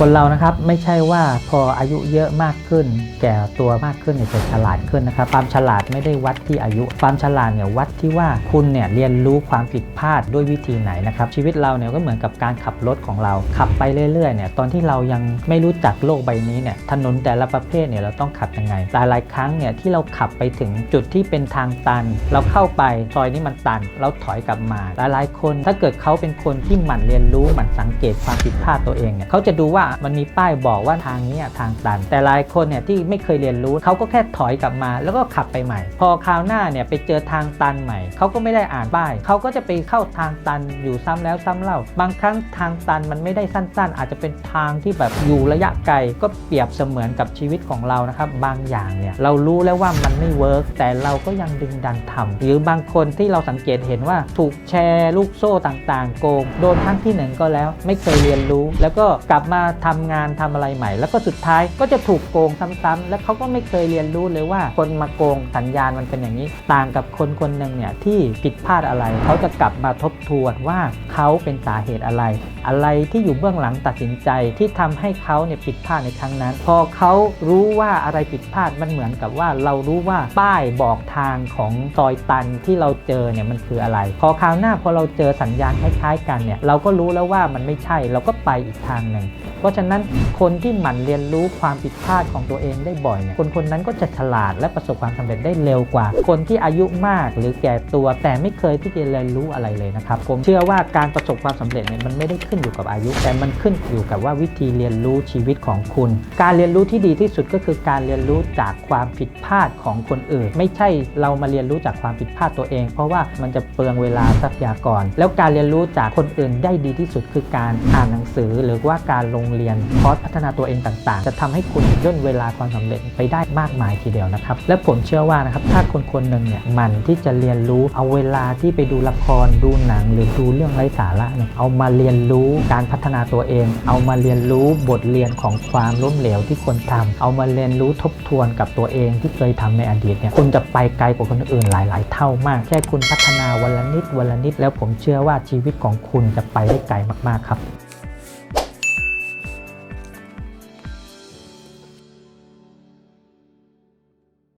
คนเรานะครับไม่ใช่ว่าพออายุเยอะมากขึ้น แก่ตัวมากขึ้นเนี่ยจะฉลาดขึ้นนะครับ ความฉลาดไม่ได้วัดที่อายุ ความฉลาดเนี่ยวัดที่ว่าคุณเนี่ยเรียนรู้ความผิดพลาดด้วยวิธีไหนนะครับ ชีวิตเราเนี่ยก็เหมือนกับการขับรถของเรา ขับไปเรื่อยๆเนี่ยตอนที่เรายังไม่รู้จักโลกใบนี้เนี่ยถนนแต่ละประเภทเนี่ยเราต้องขับยังไงหลายๆครั้งเนี่ยที่เราขับไปถึงจุดที่เป็นทางตัน เราเข้าไปซอยนี้มันตัน เราถอยกลับมาหลายๆคน ถ้าเกิดเขาเป็นคนที่หมั่นเรียนรู้หมั่นสังเกตความผิดพลาดตัวเองเนี่ยเขาจะดูว่ามันมีป้ายบอกว่าทางนี้ทางตัน แต่หลายคนเนี่ยที่ไม่เคยเรียนรู้เขาก็แค่ถอยกลับมา แล้วก็ขับไปใหม่ พอคราวหน้าเนี่ยไปเจอทางตันใหม่เขาก็ไม่ได้อ่านป้ายเขาก็จะไปเข้าทางตันอยู่ซ้ำแล้วซ้ำเล่า บางครั้งทางตันมันไม่ได้สั้น ๆ อาจจะเป็นทางที่แบบอยู่ระยะไกลก็เปรียบเสมือนกับชีวิตของเรานะครับบางอย่างเนี่ยเรารู้แล้วว่ามันไม่เวิร์กแต่เราก็ยังดึงดันทำหรือบางคนที่เราสังเกตเห็นว่าถูกแชร์ลูกโซ่ต่างๆ โกง โดนครั้งที่หนึ่งก็แล้ว ไม่เคยเรียนรู้ แล้วก็กลับมาทำงานทำอะไรใหม่ แล้วก็สุดท้ายก็จะถูกโกงซ้ำๆแล้วเขาก็ไม่เคยเรียนรู้เลยว่าคนมาโกงสัญญาณมันเป็นอย่างนี้ ต่างกับคนคนหนึ่งเนี่ยที่ผิดพลาดอะไร เขาจะกลับมาทบทวนว่าเขาเป็นสาเหตุอะไร อะไรที่อยู่เบื้องหลังตัดสินใจที่ทำให้เขาเนี่ยผิดพลาดในครั้งนั้น พอเขารู้ว่าอะไรผิดพลาดมันเหมือนกับว่าเรารู้ว่าป้ายบอกทางของซอยตันที่เราเจอเนี่ยมันคืออะไร พอคราวหน้าพอเราเจอสัญญาณคล้ายๆ กันเนี่ยเราก็รู้แล้วว่ามันไม่ใช่เราก็ไปอีกทางหนึ่ง เพราะฉะนั้นคนที่หมั่นเรียนรู้ความผิดพลาดของตัวเองได้บ่อยเนี่ยคนคนนั้นก็จะฉลาดและประสบความสำเร็จได้เร็วกว่า คนที่อายุมากหรือแก่ตัวแต่ไม่เคยที่จะเรียนรู้อะไรเลยนะครับผมเชื่อว่าการประสบความสำเร็จเนี่ยมันไม่ได้ขึ้นอยู่กับอายุ แต่มันขึ้นอยู่กับว่าวิธีเรียนรู้ชีวิตของคุณ การเรียนรู้ที่ดีที่สุดก็คือการเรียนรู้จากความผิดพลาดของคนอื่น ไม่ใช่เรามาเรียนรู้จากความผิดพลาดตัวเอง เพราะว่ามันจะเปลืองเวลาทรัพยากร แล้วการเรียนรู้จากคนอื่นได้ดีที่สุดคือการอ่านหนังสือ หรือว่าการลงเรียนคอร์สพัฒนาตัวเองต่างๆ จะทำให้คุณย่นเวลาความสำเร็จไปได้มากมายทีเดียวนะครับ และผมเชื่อว่านะครับถ้าคนคนหนึ่งเนี่ยมันที่จะเรียนรู้เอาเวลาที่ไปดูละครดูหนัง หรือดูเรื่องไร้สาระเนี่ยเอามาเรียนรู้การพัฒนาตัวเอง เอามาเรียนรู้บทเรียนของความล้มเหลวที่ควรทำเอามาเรียนรู้ทบทวนกับตัวเองที่เคยทำในอดีตเนี่ยคุณจะไปไกลกว่าคนอื่นหลาย ๆ เท่ามาก แค่คุณพัฒนาวันละนิดวันละนิดแล้วผมเชื่อว่าชีวิตของคุณจะไปได้ไกลมาก ๆ ครับ